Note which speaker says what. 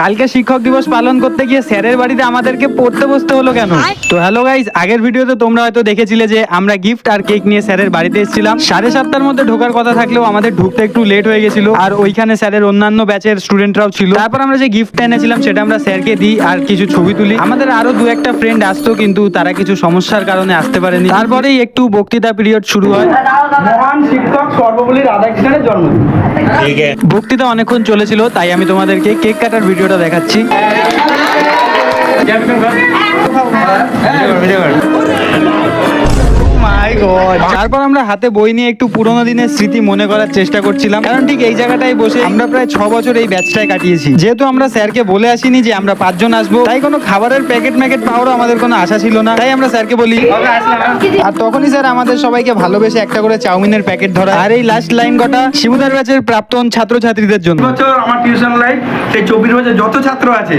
Speaker 1: কালকে শিক্ষক দিবস পালন করতে গিয়ে স্যারের বাড়িতে আমাদেরকে পড়তে বসতে হলো কেন? তো হ্যালো গাইজ আগের ভিডিওতে তোমরা হয়তো দেখেছিলে যে আমরা গিফট আর কেক নিয়ে স্যারের বাড়িতে এসেছিলাম। সাড়ে সাতটার মধ্যে ঢোকার কথা থাকলেও আমাদের ঢুকতে একটু লেট হয়ে গেছিল। আর ওইখানে স্যারের অন্যান্য ব্যাচের স্টুডেন্টরাও ছিল। তারপর আমরা যে গিফট এনেছিলাম সেটা আমরা স্যারকে দিই আর কিছু ছবি তুলি। আমাদের আরও দু একটা ফ্রেন্ড আসতো কিন্তু তারা কিছু সমস্যার কারণে আসতে পারেনি। তারপরেই একটু বক্তৃতা পিরিয়ড শুরু হয়।
Speaker 2: মহান শিক্ষক সর্বপল্লী রাধাকৃষ্ণের জন্মদিন।
Speaker 1: বক্তৃতা অনেকক্ষণ চলেছিল তাই আমি তোমাদেরকে কেক কাটার ভিডিওটা দেখাচ্ছি। তারপর আমরা হাতে বই নিয়ে একটু পুরোনো দিনের স্মৃতি মনে করার চেষ্টা করছিলাম। কারণ ঠিক এই জায়গাটাই বসে আমরা প্রায় ছ বছর এই ব্যাচটায় কাটিয়েছি। যেহেতু আমরা স্যারকে বলে আসিনি যে আমরা পাঁচজন আসব তাই কোনো খাবারের প্যাকেট ম্যাকেট পাওয়ারও আমাদের কোনো আশা ছিল না। তাই আমরা স্যারকে বলি আর তখনই স্যার আমাদের সবাইকে ভালোবেসে একটা করে চাউমিনের প্যাকেট ধরা আর এই লাস্ট লাইন কটা শিবুদার ব্যাচের প্রাক্তন ছাত্রছাত্রীদের জন্য।
Speaker 2: আমার টিউশন লাইফ সেই চব্বিশ বছর যত ছাত্র আছে